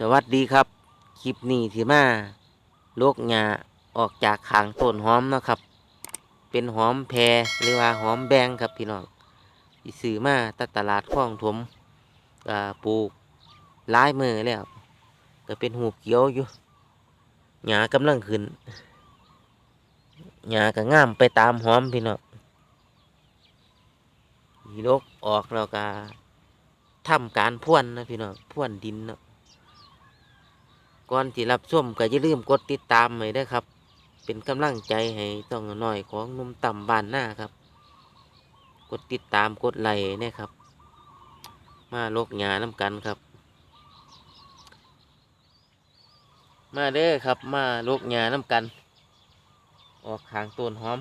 สวัสดีครับ คลิปนี้ที่มาโลกหญ้าออกจากขางต้นหอมนะครับ เป็นหอมแพรหรือว่าหอมแบงครับพี่น้องที่ซื้อมาตตลาดคลองถมปลูกลายมือแล้วก็เป็นหูเขียวอยู่หญ้ากำลังขึ้นหญ้าก็ง่ามไปตามหอมพี่น้องมีลกออกแล้วก็ทำการพ่วนนะพี่น้องพ่วนดินเนาะ ก่อนที่รับชมก็อย่าลืมกดติดตามไว้ด้วยครับ เป็นกำลังใจให้ต้องหน่อยของนุ่มต่ำบานหน้าครับ กดติดตามกดไลค์นะครับ มาโลกหยาน้ำกันครับ มาเด้อครับ มาโลกหยาน้ำกัน ออกขางต้นหอม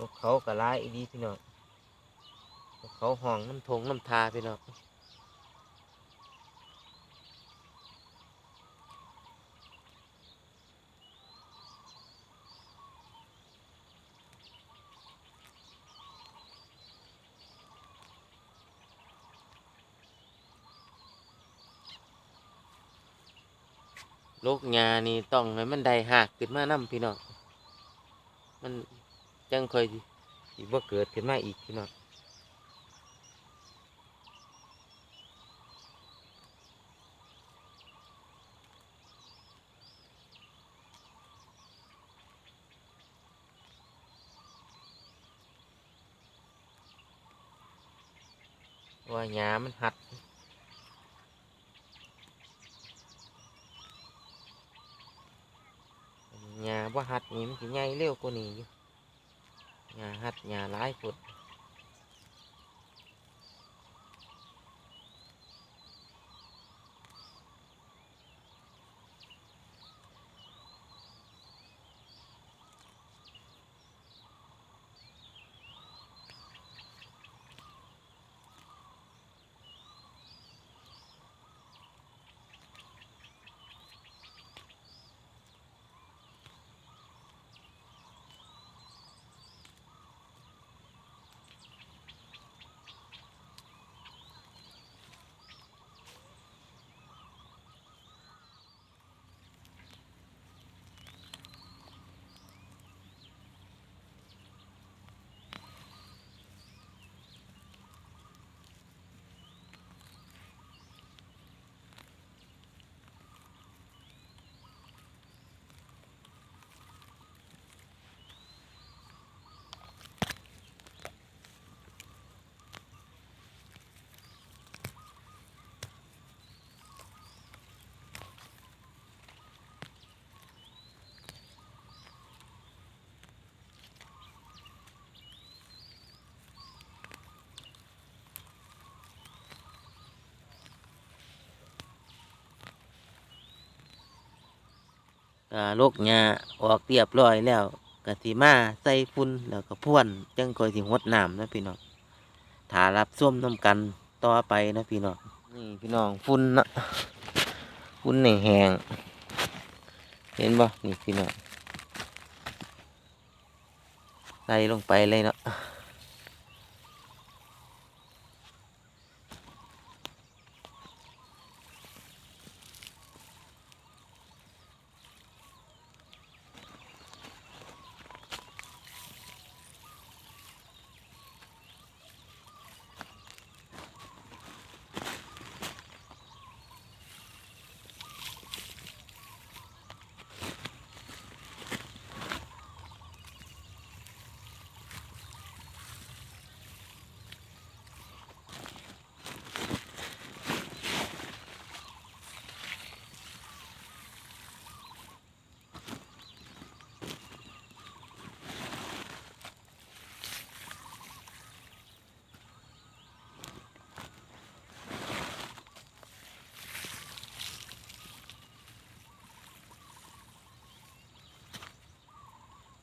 นกเขากระไล่ดีพี่น้องนกเขาห้องน้ำทงน้ำทาพี่น้องลูกงานี่ต้องให้มันได้หักขึ้นมานํพี่น้อง มัน จังค่อยสิสิบ่เกิดขึ้นมาอีกพี่น้องว่าหญ้ามันหัดหญ้าบ่าหัดนี่มันสิใหญ่เร็วกว่านี้อยู่ หญ้าหัดหญ้าหลายพุด โรคหญ้าออกเรียบร้อยแล้วก็สิมาใส่ฝุ่นแล้วก็พ่วนจังค่อยสิหดน้ำนะพี่น้องถารับส้มน้ำกันต่อไปนะพี่น้องนี่พี่น้องฝุ่นนะฝุ่นในแหงเห็นบ่นี่พี่น้องใส่ลงไปเลยเนาะ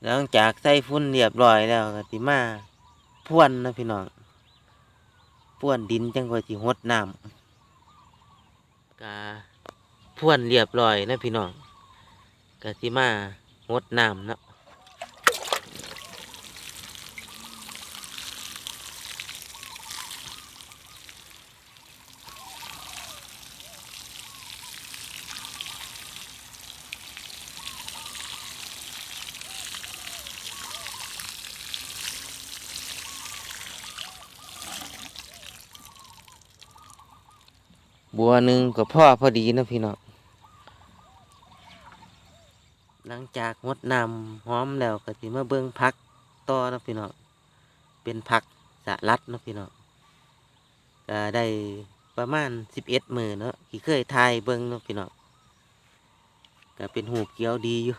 หลังจากใส่ฝุ่นเรียบร้อยแล้วก็สิมาพ่วนนะพี่น้องพ่วนดินจังค่อยสิหดน้ำกาพ่วนเรียบร้อยนะพี่น้องก็สิมาหดน้ำนะ บัวหนึ่งก็พ่อพอดีนะพี่น้องหลังจากงดนำหอมแล้วก็สิมาเบิ่งพักต่อนะพี่น้องเป็นผักสะลัดนะพี่น้องก็ได้ประมาณสิบเอ็ดมือเนาะที่เคยทายเบิ่งเนาะพี่น้องก็เป็นหูเกี้ยวดีอยู่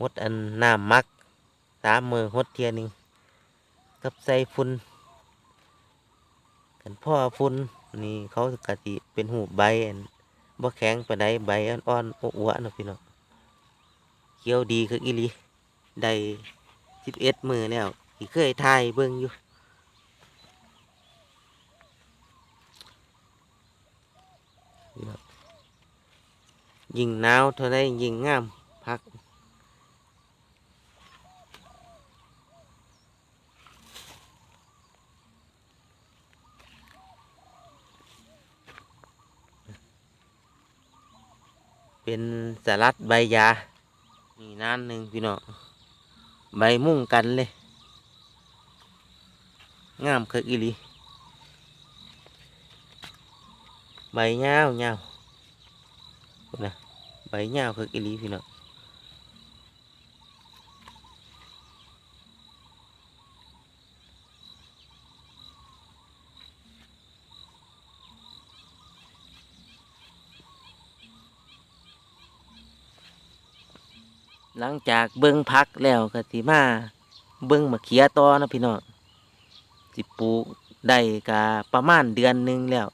หดอันน้ำมักสามมือหดเทียหนึงกับใส่ฝุ่น กันพ่อฝุ่นนี่เขากะติเป็นหูใบอันบ่แข็งปานใดใบอ่อนๆอ้วนๆนะพี่น้องเขียวดีคืออีหลีได้สิบเอ็ดมือแล้วที่เคยทายเบิ่งอยู่ยิงหนาวเท่าไรยิงงามพัก เป็นสลัดใบยานี่น้ำหนึ่งพี่น้องใบมุ่งกันเลย งามคืออีหลีใบยาวยาวพุ่นนะใบยาวคืออีหลีพี่น้อง หลังจากเบิ้งพักแล้วก็สิมาเบิ้งมะเขียต่อนะพี่น้องสิปลูกได้กะประมาณเดือนหนึ่งแล้ว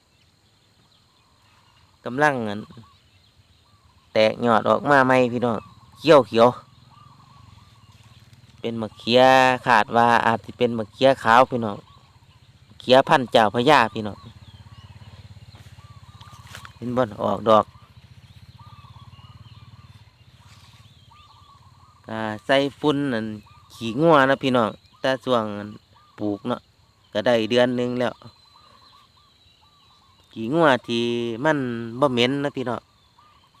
กำลังแตกยอดออกมาใหม่พี่น้องเขียวเขียว เป็นมะเขียขาดว่าอาจจะเป็นมะเขียขาวพี่น้องเขียพันเจ้าพญาพี่น้องเห็นบ่นออกดอก ก็ใส่ฝุ่นนั่นขี้งัวนะพี่น้องแต่ช่วงอันปลูกเนาะก็ได้เดือนหนึ่งแล้วขี้งัวที่มันบ่เหม็นนะพี่น้อง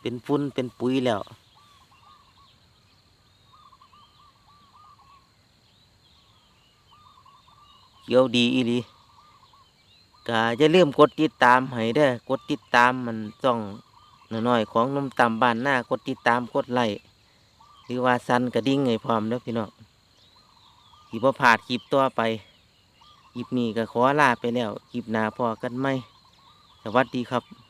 เป็นฝุ่นเป็นปุ๋ยแล้วเขียวดีอีหลีก็อย่าลืมกดติดตามให้เด้กดติดตามมันช่องน้อยๆของนมต่ำบ้านหน้ากดติดตามกดไลค์ หรือว่าสันกระดิ่งไงพร้อมแล้วพี่น้องหยิบ่าดหยิบตัวไปหยิบนี้ก็ขอลาไปแล้วหยิบนาพอกันไหมสวัสดีครับ